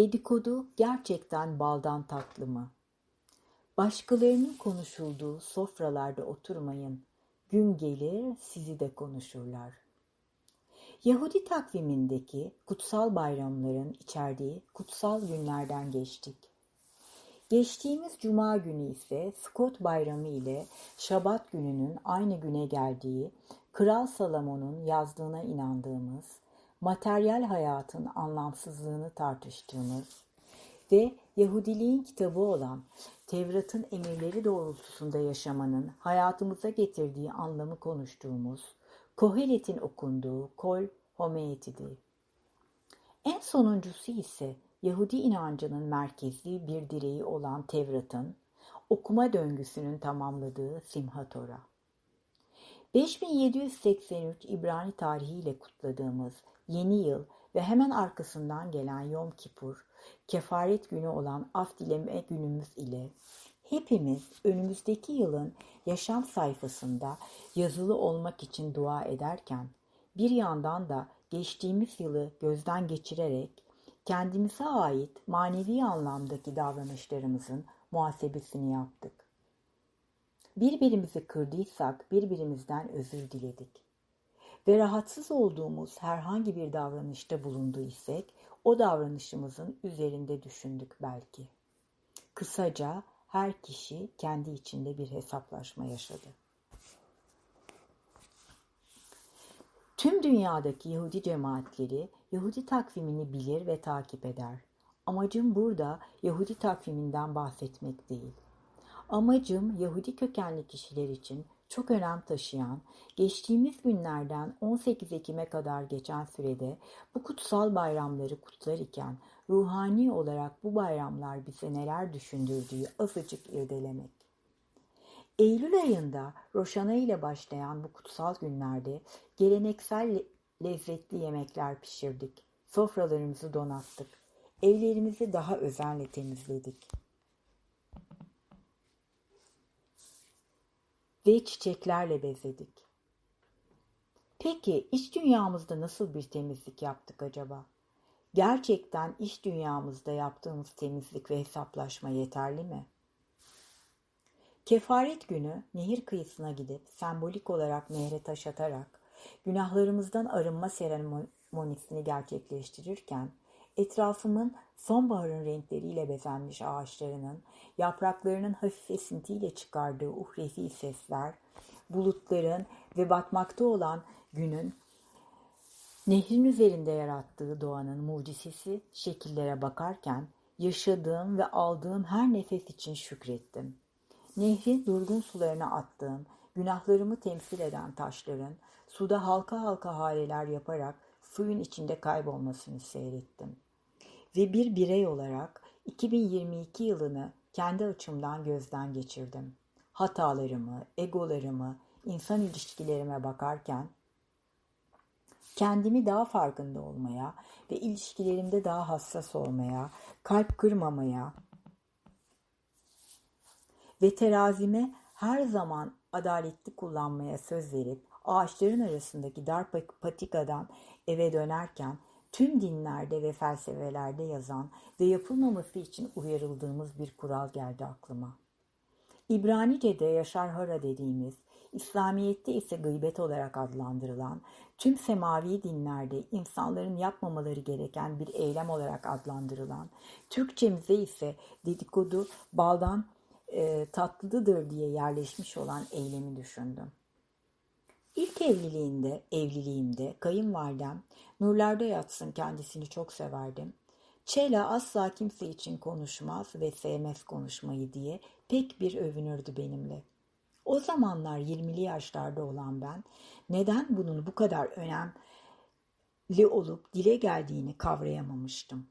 Dedikodu gerçekten baldan tatlı mı? Başkalarının konuşulduğu sofralarda oturmayın. Gün gelir sizi de konuşurlar. Yahudi takvimindeki kutsal bayramların içerdiği kutsal günlerden geçtik. Geçtiğimiz cuma günü ise Scott bayramı ile Şabat gününün aynı güne geldiği, Kral Salomon'un yazdığına inandığımız, materyal hayatın anlamsızlığını tartıştığımız ve Yahudiliğin kitabı olan Tevrat'ın emirleri doğrultusunda yaşamanın hayatımıza getirdiği anlamı konuştuğumuz, Kohelet'in okunduğu Kol Homeyeti'di. En sonuncusu ise Yahudi inancının merkezli bir direği olan Tevrat'ın okuma döngüsünün tamamladığı Simhat Tora. 5783 İbrani tarihiyle kutladığımız yeni yıl ve hemen arkasından gelen Yom Kipur, kefaret günü olan af dileme günümüz ile hepimiz önümüzdeki yılın yaşam sayfasında yazılı olmak için dua ederken bir yandan da geçtiğimiz yılı gözden geçirerek kendimize ait manevi anlamdaki davranışlarımızın muhasebesini yaptık. Birbirimizi kırdıysak birbirimizden özür diledik. Ve rahatsız olduğumuz herhangi bir davranışta bulunduysak o davranışımızın üzerinde düşündük belki. Kısaca her kişi kendi içinde bir hesaplaşma yaşadı. Tüm dünyadaki Yahudi cemaatleri Yahudi takvimini bilir ve takip eder. Amacım burada Yahudi takviminden bahsetmek değil. Amacım Yahudi kökenli kişiler için çok önem taşıyan, geçtiğimiz günlerden 18 Ekim'e kadar geçen sürede bu kutsal bayramları kutlar iken ruhani olarak bu bayramlar bize neler düşündürdüğü azıcık irdelemek. Eylül ayında Roşana ile başlayan bu kutsal günlerde geleneksel lezzetli yemekler pişirdik. Sofralarımızı donattık. Evlerimizi daha özenle temizledik. Ve çiçeklerle bezledik. Peki iç dünyamızda nasıl bir temizlik yaptık acaba? Gerçekten iç dünyamızda yaptığımız temizlik ve hesaplaşma yeterli mi? Kefaret günü nehir kıyısına gidip sembolik olarak nehre taş atarak günahlarımızdan arınma seremonisini gerçekleştirirken etrafımın sonbaharın renkleriyle bezenmiş ağaçlarının yapraklarının hafif esintiyle çıkardığı uhrevi sesler, bulutların ve batmakta olan günün nehrin üzerinde yarattığı doğanın mucizesi şekillere bakarken yaşadığım ve aldığım her nefes için şükrettim. Nehrin durgun sularına attığım, günahlarımı temsil eden taşların suda halka halka hareler yaparak suyun içinde kaybolmasını seyrettim. Ve bir birey olarak 2022 yılını kendi açımdan gözden geçirdim. Hatalarımı, egolarımı, insan ilişkilerime bakarken kendimi daha farkında olmaya ve ilişkilerimde daha hassas olmaya, kalp kırmamaya ve terazime her zaman adaletli kullanmaya söz verip ağaçların arasındaki dar patikadan eve dönerken tüm dinlerde ve felsefelerde yazan ve yapılmaması için uyarıldığımız bir kural geldi aklıma. İbranice'de Yaşar Hara dediğimiz, İslamiyet'te ise gıybet olarak adlandırılan, tüm semavi dinlerde insanların yapmamaları gereken bir eylem olarak adlandırılan, Türkçemize ise dedikodu baldan e, tatlıdır diye yerleşmiş olan eylemi düşündüm. İlk evliliğinde, evliliğimde kayınvalidem nurlarda yatsın kendisini çok severdim. Çela asla kimse için konuşmaz ve sevmez konuşmayı diye pek bir övünürdü benimle. O zamanlar 20'li yaşlarda olan ben neden bunun bu kadar önemli olup dile geldiğini kavrayamamıştım.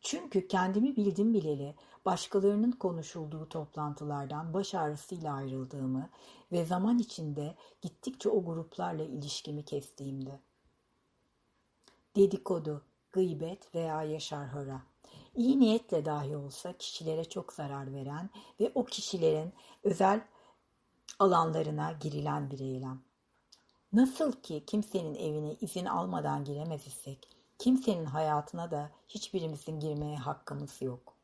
Çünkü kendimi bildim bileli başkalarının konuşulduğu toplantılardan baş ağrısıyla ayrıldığımı ve zaman içinde gittikçe o gruplarla ilişkimi kestiğimde. Dedikodu, gıybet veya yaşarhara. İyi niyetle dahi olsa kişilere çok zarar veren ve o kişilerin özel alanlarına girilen bir eylem. Nasıl ki kimsenin evine izin almadan giremez isek, kimsenin hayatına da hiçbirimizin girmeye hakkımız yok.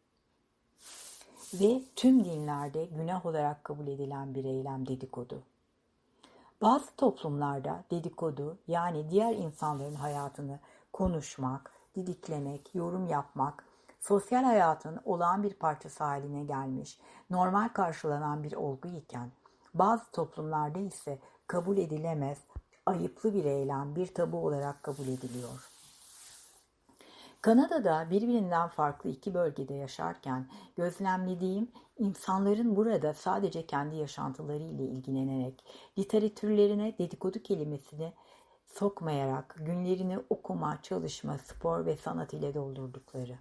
Ve tüm dinlerde günah olarak kabul edilen bir eylem dedikodu. Bazı toplumlarda dedikodu yani diğer insanların hayatını konuşmak, didiklemek, yorum yapmak, sosyal hayatın olağan bir parçası haline gelmiş, normal karşılanan bir olgu iken, bazı toplumlarda ise kabul edilemez, ayıplı bir eylem, bir tabu olarak kabul ediliyor. Kanada'da birbirinden farklı iki bölgede yaşarken gözlemlediğim insanların burada sadece kendi yaşantıları ile ilgilenerek literatürlerine dedikodu kelimesini sokmayarak günlerini okuma, çalışma, spor ve sanat ile doldurdukları.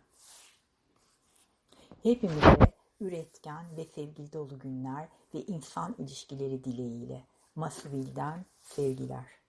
Hepimize üretken ve sevgi dolu günler ve insan ilişkileri dileğiyle. Masville'den sevgiler.